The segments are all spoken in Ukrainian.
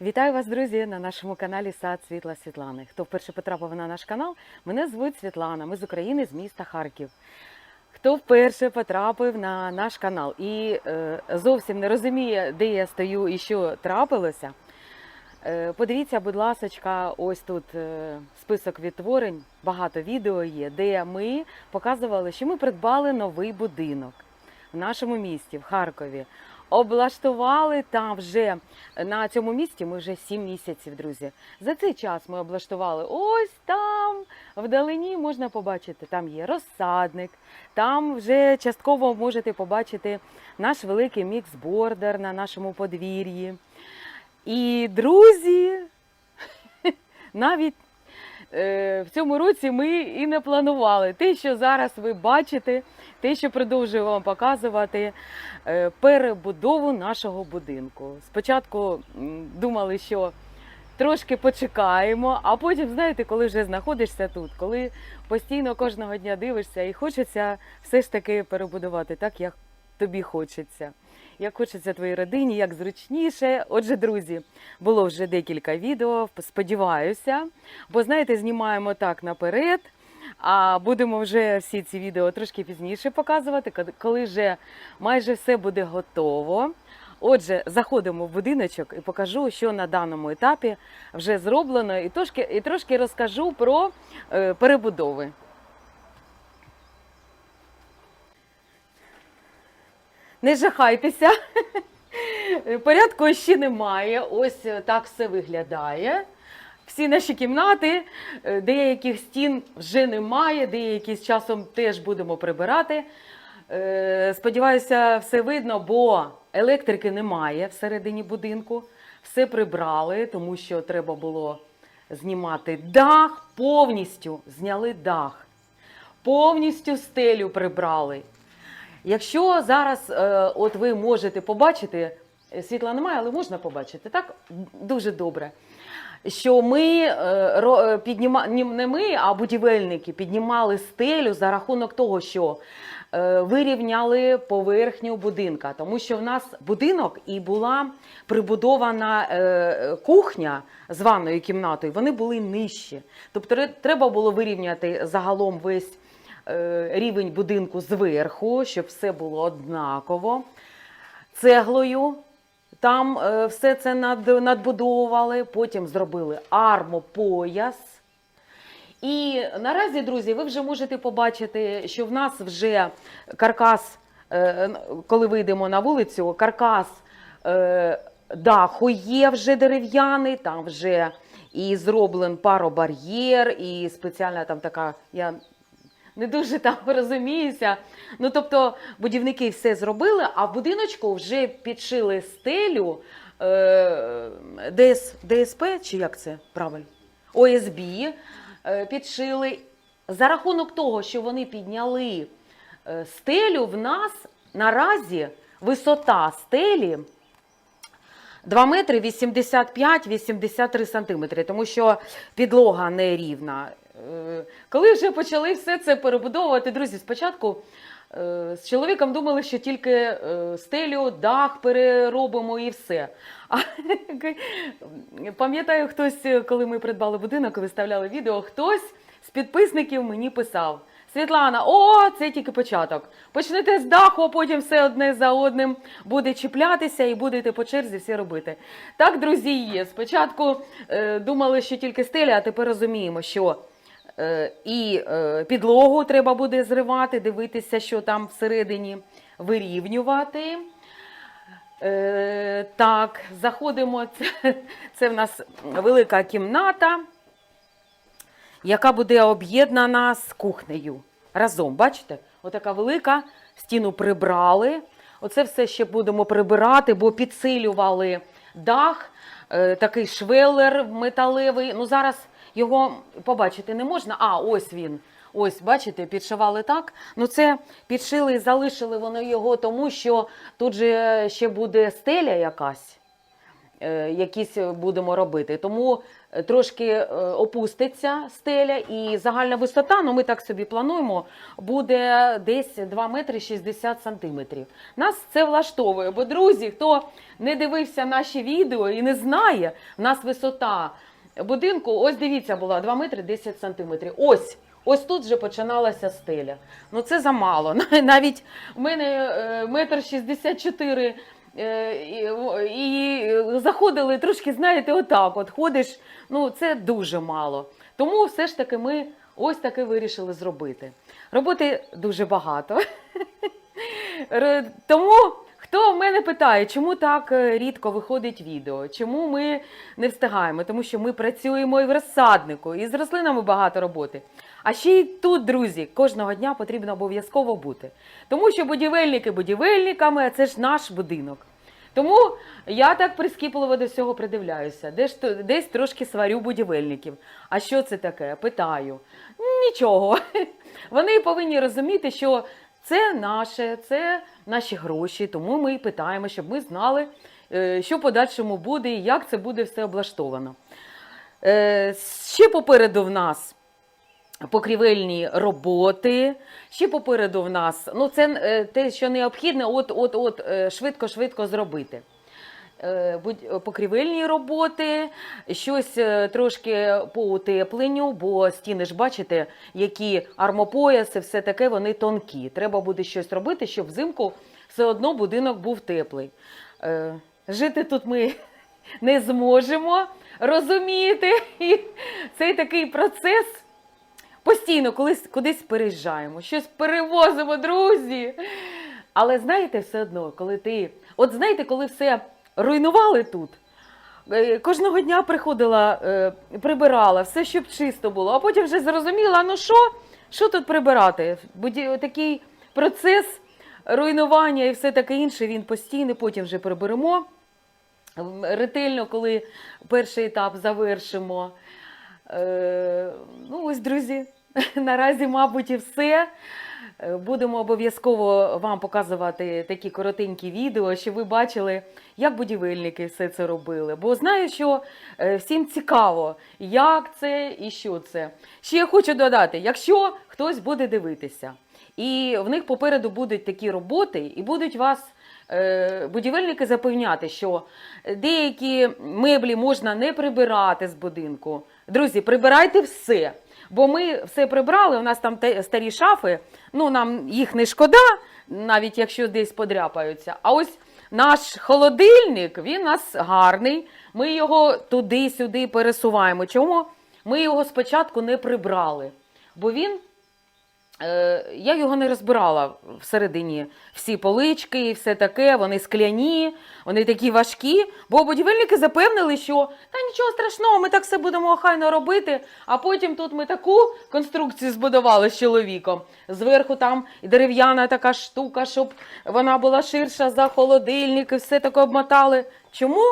Вітаю вас, друзі, на нашому каналі Сад Світла Світлани. Хто вперше потрапив на наш канал, мене звуть Світлана. Ми з України, з міста Харків. Хто вперше потрапив на наш канал і е, зовсім не розуміє, де я стою і що трапилося, е, подивіться, будь ласка, ось тут е, список відтворень, багато відео є, де ми показували, що ми придбали новий будинок в нашому місті, в Харкові. Облаштували там вже на цьому місці. Ми вже 7 місяців, друзі. За цей час ми облаштували ось там, вдалині можна побачити. Там є розсадник, там вже частково можете побачити наш великий мікс-бордер на нашому подвір'ї. І друзі, навіть в цьому році ми і не планували. Те, що зараз ви бачите, те, що продовжую вам показувати, е, перебудову нашого будинку. Спочатку думали, що трошки почекаємо, а потім, знаєте, коли вже знаходишся тут, коли постійно кожного дня дивишся і хочеться все ж таки перебудувати так, як тобі хочеться. Як хочеться твоїй родині, як зручніше. Отже, друзі, було вже декілька відео. Сподіваюся, бо знаєте, знімаємо так наперед. А будемо вже всі ці відео трошки пізніше показувати, коли- вже майже все буде готово. Отже, заходимо в будиночок і покажу, що на даному етапі вже зроблено, і трошки, і трошки розкажу про е, перебудови. Не жахайтеся. Порядку ще немає. Ось е, так все виглядає. Всі наші кімнати, е, деяких стін вже немає, деякі з часом теж будемо прибирати. Е, Сподіваюся, все видно, бо електрики немає всередині будинку. Все прибрали, тому що треба було знімати дах, повністю зняли дах, повністю стелю прибрали. Якщо зараз е, от ви можете побачити, е, світла немає, але можна побачити, так? Дуже добре. Що ми е, е, не ми, а будівельники піднімали стелю за рахунок того, що е, вирівняли поверхню будинка, тому що в нас будинок і була прибудована кухня з ванною кімнатою, вони були нижчі. Тобто треба було вирівняти загалом весь рівень будинку зверху, щоб все було однаково. Цеглою там е, все це надбудовували, потім зробили армопояс. І наразі, друзі, ви вже можете побачити, що в нас вже каркас, е, коли вийдемо на вулицю, каркас е, даху є вже дерев'яний, там вже і зроблен паробар'єр, і спеціальна там така, я не дуже там розуміюся. Ну, тобто, будівники все зробили, а в будиночку вже підшили стелю е, ДС, ДСП, чи як це правильно? ОСБ е, підшили. За рахунок того, що вони підняли е, стелю, в нас наразі висота стелі 2 метри 85-83 сантиметри, тому що підлога не рівна. Е, Коли вже почали все це перебудовувати, друзі, спочатку е, з чоловіком думали, що тільки е, стелю, дах переробимо і все. А пам'ятаю, хтось, коли ми придбали будинок і виставляли відео, хтось з підписників мені писав. Світлана, о, це тільки початок. Почнете з даху, а потім все одне за одним буде чіплятися і будете по черзі все робити. Так, друзі, є. Спочатку думали, що тільки стеля, а тепер розуміємо, що і е, підлогу треба буде зривати, дивитися, що там всередині вирівнювати. Е, так, заходимо. Це, це в нас велика кімната яка буде об'єднана з кухнею. Разом, бачите? Отака велика, стіну прибрали. Оце все ще будемо прибирати, бо підсилювали дах, е, такий швелер металевий. Ну зараз його побачити не можна. А, ось він. Ось, бачите, підшивали так. Ну це підшили і залишили вони його, тому що тут же ще буде стеля якась. е, якісь будемо робити. Тому е, трошки е, опуститься стеля і загальна висота, ну ми так собі плануємо, буде десь 2 метри 60 сантиметрів. Нас це влаштовує, бо друзі, хто не дивився наші відео і не знає, в нас висота будинку, ось дивіться, була 2 метри 10 сантиметрів. Ось. Ось тут вже починалася стеля. Ну це замало. Навіть у мене е, метр шістдесят чотири е, і заходили трошки, знаєте, отак. От ходиш. Ну це дуже мало. Тому все ж таки ми ось таки вирішили зробити. Роботи дуже багато. Тому хто в мене питає, чому так е, рідко виходить відео, чому ми не встигаємо? Тому що ми працюємо і в розсаднику, і з рослинами багато роботи. А ще й тут, друзі, кожного дня потрібно обов'язково бути. Тому що будівельники будівельниками, а це ж наш будинок. Тому я так прискіпливо до всього придивляюся. Десь, десь трошки сварю будівельників. А що це таке? Питаю. Нічого. Вони повинні розуміти, що це наше, це наші гроші, тому ми і питаємо, щоб ми знали, е, що в подальшому буде і як це буде все облаштовано. Е, Ще попереду в нас покрівельні роботи. Ще попереду в нас, ну це е, те, що необхідно, от, от, от е, швидко-швидко зробити. Е, Покрівельні роботи, щось е, трошки по утепленню, бо стіни ж бачите, які армопояси, все таке, вони тонкі. Треба буде щось робити, щоб взимку все одно будинок був теплий. Е, Жити тут ми не зможемо розуміти. І цей такий процес постійно колись кудись переїжджаємо, щось перевозимо, друзі. Але знаєте, все одно, коли ти. От знаєте, коли все руйнували тут. е, Кожного дня приходила, е, прибирала, все, щоб чисто було, а потім вже зрозуміла, ну що, що тут прибирати? Такий процес руйнування і все таке інше, він постійний, потім вже приберемо. Ретельно, коли перший етап завершимо. Е, ну, ось, друзі, наразі, мабуть, і все. Е, Будемо обов'язково вам показувати такі коротенькі відео, щоб ви бачили, як будівельники все це робили. Бо знаю, що е, всім цікаво, як це і що це. Ще я хочу додати: якщо хтось буде дивитися, і в них попереду будуть такі роботи, і будуть вас е, будівельники запевняти, що деякі меблі можна не прибирати з будинку. Друзі, прибирайте все. Бо ми все прибрали, у нас там старі шафи, ну нам їх не шкода, навіть якщо десь подряпаються. А ось наш холодильник, він у нас гарний. Ми його туди-сюди пересуваємо. Чому? Ми його спочатку не прибрали, бо він я його не розбирала всередині. Всі полички і все таке, вони скляні, вони такі важкі. Бо будівельники запевнили, що та нічого страшного, ми так все будемо охайно робити. А потім тут ми таку конструкцію збудували з чоловіком. Зверху там дерев'яна така штука, щоб вона була ширша за холодильник, і все таке обмотали. Чому?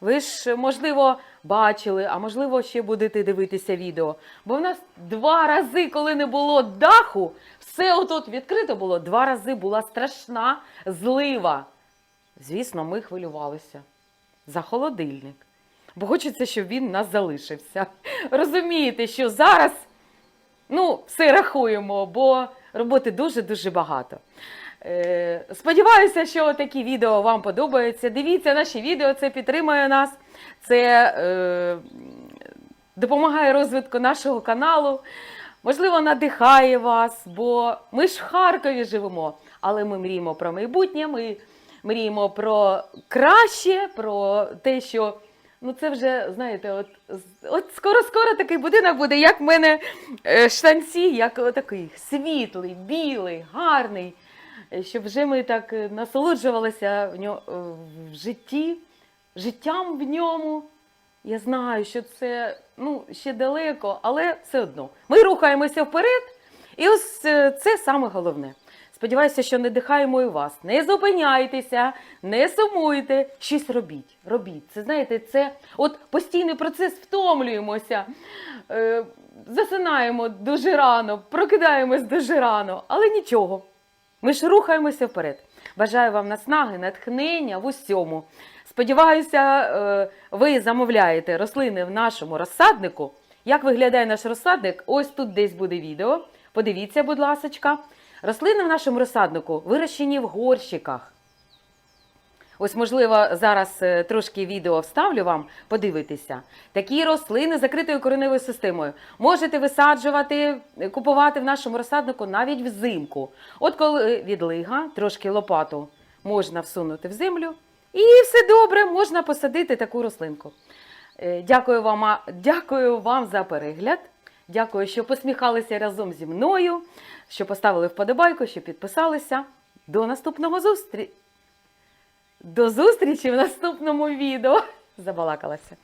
Ви ж, можливо, бачили, а можливо, ще будете дивитися відео. Бо в нас два рази, коли не було даху, все отут відкрито було, два рази була страшна злива. Звісно, ми хвилювалися за холодильник. Бо хочеться, щоб він нас залишився. Розумієте, що зараз ну, все рахуємо, бо роботи дуже-дуже багато. Е, Сподіваюся, що такі відео вам подобаються. Дивіться наші відео, це підтримує нас, це е, допомагає розвитку нашого каналу. Можливо, надихає вас, бо ми ж в Харкові живемо, але ми мріємо про майбутнє, ми мріємо про краще, про те, що ну це вже, знаєте, от, от скоро-скоро такий будинок буде, як в мене е, штанці, як такий світлий, білий, гарний. Щоб вже ми так е, насолоджувалися в, ньо, е, в житті, життям в ньому. Я знаю, що це ну, ще далеко, але все одно. Ми рухаємося вперед, і ось е, це саме головне. Сподіваюся, що не дихаємо і вас. Не зупиняйтеся, не сумуйте, щось робіть. Робіть. Це знаєте, це от постійний процес втомлюємося, засинаємо дуже рано, прокидаємось дуже рано, але нічого. Ми ж рухаємося вперед. Бажаю вам наснаги, натхнення в усьому. Сподіваюся, е, ви замовляєте рослини в нашому розсаднику. Як виглядає наш розсадник? Ось тут десь буде відео. Подивіться, будь ласочка. Рослини в нашому розсаднику вирощені в горщиках. Ось, можливо, зараз е, трошки відео вставлю вам, подивитися. Такі рослини з закритою кореневою системою можете висаджувати, е, купувати в нашому розсаднику навіть взимку. От коли відлига, трошки лопату можна всунути в землю, і все добре, можна посадити таку рослинку. Е, Дякую вам, дякую вам за перегляд. Дякую, що посміхалися разом зі мною, що поставили вподобайку, що підписалися. До наступного зустрі... До зустрічі в наступному відео. Забалакалася.